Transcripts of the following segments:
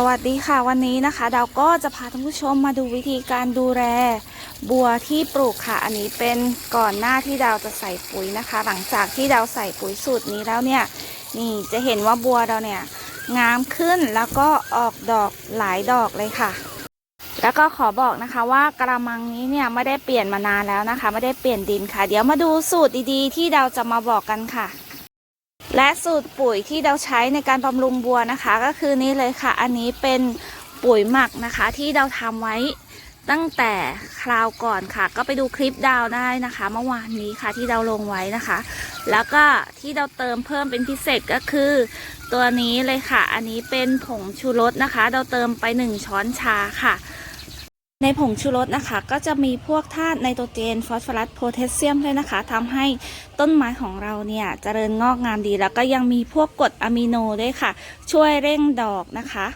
สวัสดีค่ะวันนี้นะคะ ดาวก็จะพาท่านผู้ชมมาดูวิธีการดูแลบัวที่ปลูกค่ะ อันนี้เป็นก่อนหน้าที่ดาวจะใส่ปุ๋ยนะคะ หลังจากที่ดาวใส่ปุ๋ยสูตรนี้แล้วเนี่ยนี่จะเห็นว่าบัวเราเนี่ยงามขึ้นแล้วก็ออกดอกหลายดอกเลยค่ะ แล้วก็ขอบอกนะคะว่ากระมังนี้เนี่ยไม่ได้เปลี่ยนมานานแล้วนะคะ ไม่ได้เปลี่ยนดินค่ะ เดี๋ยวมาดูสูตรดีๆ ที่ดาวจะมาบอกกันค่ะ และสูตรปุ๋ยที่เราใช้ในการบำรุงบัวนะคะ ก็คือนี้เลยค่ะ อันนี้เป็นปุ๋ยหมักนะคะ ที่เราทำไว้ตั้งแต่คราวก่อนค่ะ ก็ไปดูคลิปดาวได้นะคะ เมื่อวานนี้ค่ะที่เราลงไว้นะคะ แล้วก็ที่เราเติมเพิ่มเป็นพิเศษก็คือ ตัวนี้เลยค่ะ อันนี้เป็นผงชูรสนะคะ เราเติมไป 1 ช้อนชาค่ะ ในผงชูรสนะคะ ก็จะมีพวกธาตุไนโตรเจน ฟอสฟอรัสโพแทสเซียมด้วยนะคะทำให้ต้นไม้ของเราเนี่ยเจริญงอกงามดี แล้วก็ยังมีพวกกรดอะมิโนด้วยค่ะ ช่วยเร่งดอกนะคะ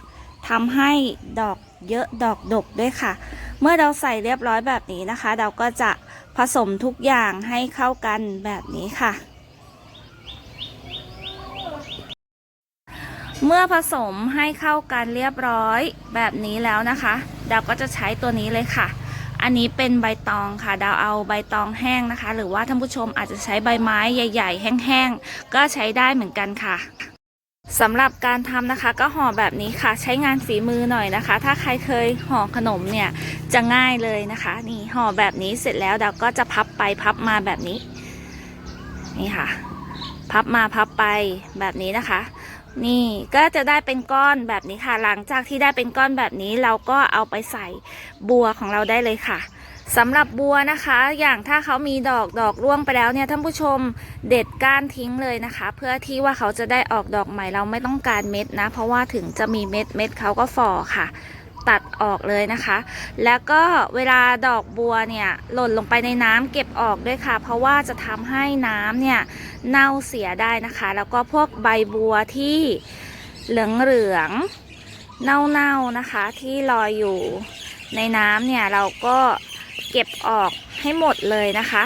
ทำให้ดอกเยอะดอกดกด้วยค่ะ เมื่อเราใส่เรียบร้อยแบบนี้นะคะ เราก็จะผสมทุกอย่างให้เข้ากันแบบนี้ค่ะเมื่อผสมให้เข้ากันเรียบร้อยแบบนี้แล้วนะคะ ดาวก็จะใช้ตัวนี้เลยค่ะ อันนี้เป็นใบตองค่ะ ดาวเอาใบตองแห้งนะคะ หรือว่าท่านผู้ชมอาจจะใช้ใบไม้ใหญ่ ๆ แห้งๆ ก็ใช้ได้เหมือนกันค่ะสำหรับการทำนะคะก็ห่อแบบนี้ค่ะ ใช้งานฝีมือหน่อยนะคะ ถ้าใครเคยห่อขนมเนี่ยจะง่ายเลยนะคะ นี่ห่อแบบนี้เสร็จแล้วดาวก็จะพับไปพับมาแบบนี้ นี่ค่ะ พับมาพับไปแบบนี้นะคะ นี่ก็จะได้เป็นก้อนแบบนี้ค่ะ หลังจากที่ได้เป็นก้อนแบบนี้เราก็เอาไปใส่บัวของเราได้เลยค่ะสำหรับบัวนะคะ อย่างถ้าเขามีดอกดอกร่วงไปแล้วเนี่ยท่านผู้ชมเด็ดก้านทิ้งเลยนะคะ เพื่อที่ว่าเขาจะได้ออกดอกใหม่เราไม่ต้องการเม็ดนะ เพราะว่าถึงจะมีเม็ดเม็ดเขาก็ฝ่อค่ะ ตัดออกเลยนะคะ แล้วก็เวลาดอกบัวเนี่ยหล่นลงไปในน้ำเก็บออกด้วยค่ะ เพราะว่าจะทำให้น้ำเนี่ยเน่าเสียได้นะคะ แล้วก็พวกใบบัวที่เหลืองเหลืองๆเน่าๆนะคะที่ลอยอยู่ในน้ำเนี่ยเราก็เก็บออกให้หมดเลยนะคะ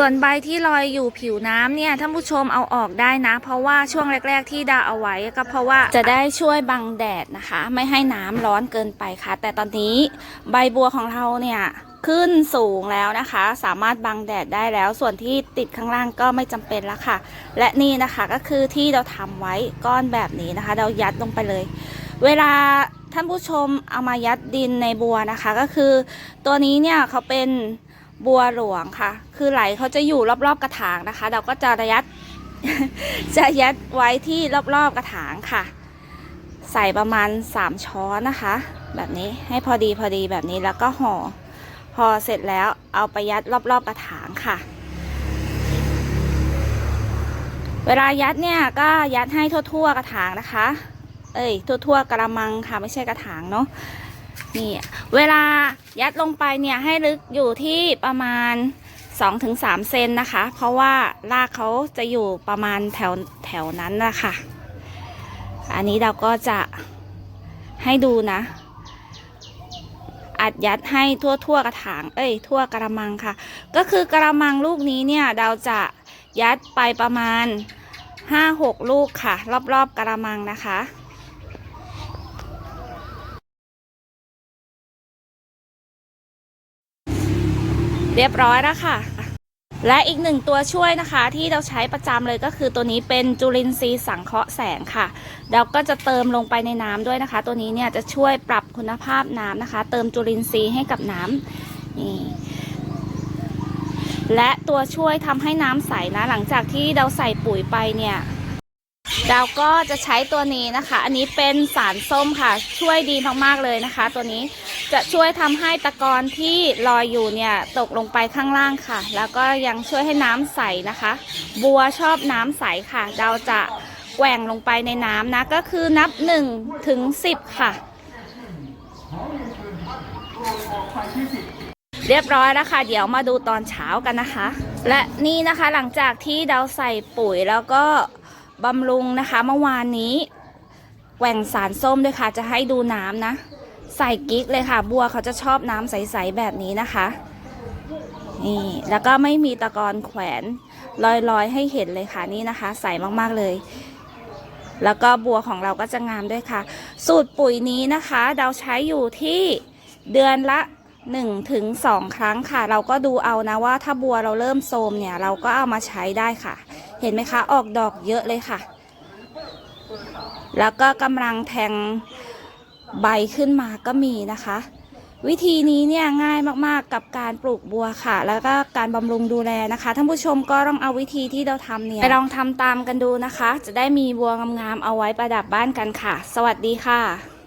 ส่วนใบที่ลอยอยู่ผิวน้ำเนี่ยท่านผู้ชมเอาออกได้นะ เพราะว่าช่วงแรก ๆ ที่ดาเอาไว้ก็เพราะว่าจะได้ช่วยบังแดดนะคะ ไม่ให้น้ำร้อนเกินไปค่ะ แต่ตอนนี้ใบบัวของเราเนี่ยขึ้นสูงแล้วนะคะ สามารถบังแดดได้แล้ว ส่วนที่ติดข้างล่างก็ไม่จำเป็นแล้วค่ะ และนี่นะคะก็คือที่เราทำไว้ก้อนแบบนี้นะคะ เรายัดลงไปเลย เวลาท่านผู้ชมเอามายัดดินในบัวนะคะ ก็คือตัวนี้เนี่ยเขาเป็น บัวหลวงค่ะ คือไหลเขาจะอยู่รอบๆกระถางนะคะ เราก็จะระยัดจะยัดไว้ที่รอบๆกระถางค่ะ ใส่ประมาณ 3 ช้อนนะคะ แบบนี้ให้พอดีพอดีแบบนี้แล้วก็ห่อห่อเสร็จแล้วเอาไปยัดรอบๆกระถางค่ะ เวลายัดเนี่ยก็ยัดให้ทั่วๆกระถางนะคะ เอ้ยทั่วๆกระมังค่ะไม่ใช่กระถางเนาะ นี่เวลายัดลงไปเนี่ยให้ลึกอยู่ที่ประมาณ 2-3 เซนนะคะ เพราะว่ารากเขาจะอยู่ประมาณแถวแถวนั้นนะคะอันนี้เราก็จะให้ดูนะ อัดยัดให้ทั่วทั่วกระถาง เอ้ย ทั่วกระมังค่ะ ก็คือกระมังลูกนี้เนี่ยเราจะยัดไปประมาณ 5-6 ลูกค่ะ รอบๆกระมังนะคะ เรียบร้อยแล้วค่ะ และอีกหนึ่งตัวช่วยนะคะ ที่เราใช้ประจำเลยก็คือตัวนี้เป็นจุลินทรีย์สังเคราะห์แสงค่ะเราก็จะเติมลงไปในน้ำด้วยนะคะ ตัวนี้เนี่ยจะช่วยปรับคุณภาพน้ำนะคะ เติมจุลินทรีย์ให้กับน้ำนี่และตัวช่วยทำให้น้ำใสนะ หลังจากที่เราใส่ปุ๋ยไปเนี่ยเราก็จะใช้ตัวนี้นะคะ อันนี้เป็นสารส้มค่ะ ช่วยดีมากๆเลยนะคะ ตัวนี้ จะช่วยทำให้ตะกอนที่ลอยอยู่เนี่ยตกลงไปข้างล่างค่ะ แล้วก็ยังช่วยให้น้ำใสนะคะ บัวชอบน้ำใสค่ะ เราจะแกว่งลงไปในน้ำนะ ก็คือนับ1ถึง10 ค่ะ เรียบร้อยแล้วค่ะ เดี๋ยวมาดูตอนเช้ากันนะคะ และนี่นะคะหลังจากที่เราใส่ปุ๋ยแล้วก็บำรุงนะคะเมื่อวานนี้แหว่งสารส้มด้วยค่ะ จะให้ดูน้ำนะ ใส่กิ๊กเลยค่ะ บัวเขาจะชอบน้ำใสๆแบบนี้นะคะ นี่แล้วก็ไม่มีตะกอนแขวนลอยๆ ให้เห็นเลยค่ะนี่นะคะ ใสมากๆเลย แล้วก็บัวของเราก็จะงามด้วยค่ะ สูตรปุ๋ยนี้นะคะ เราใช้อยู่ที่เดือนละ1ถึง2ครั้งค่ะ เราก็ดูเอานะว่าถ้าบัวเราเริ่มโทมเนี่ย เราก็เอามาใช้ได้ค่ะ เห็นไหมคะ ออกดอกเยอะเลยค่ะ แล้วก็กำลังแทง ใบขึ้นมาก็มีนะคะ วิธีนี้เนี่ยง่ายมากๆกับการปลูกบัวค่ะ แล้วก็การบำรุงดูแลนะคะท่านผู้ชมก็ต้องเอาวิธีที่เราทำเนี่ยไปลองทำตามกันดูนะคะ จะได้มีบัวงามๆเอาไว้ประดับบ้านกันค่ะ สวัสดีค่ะ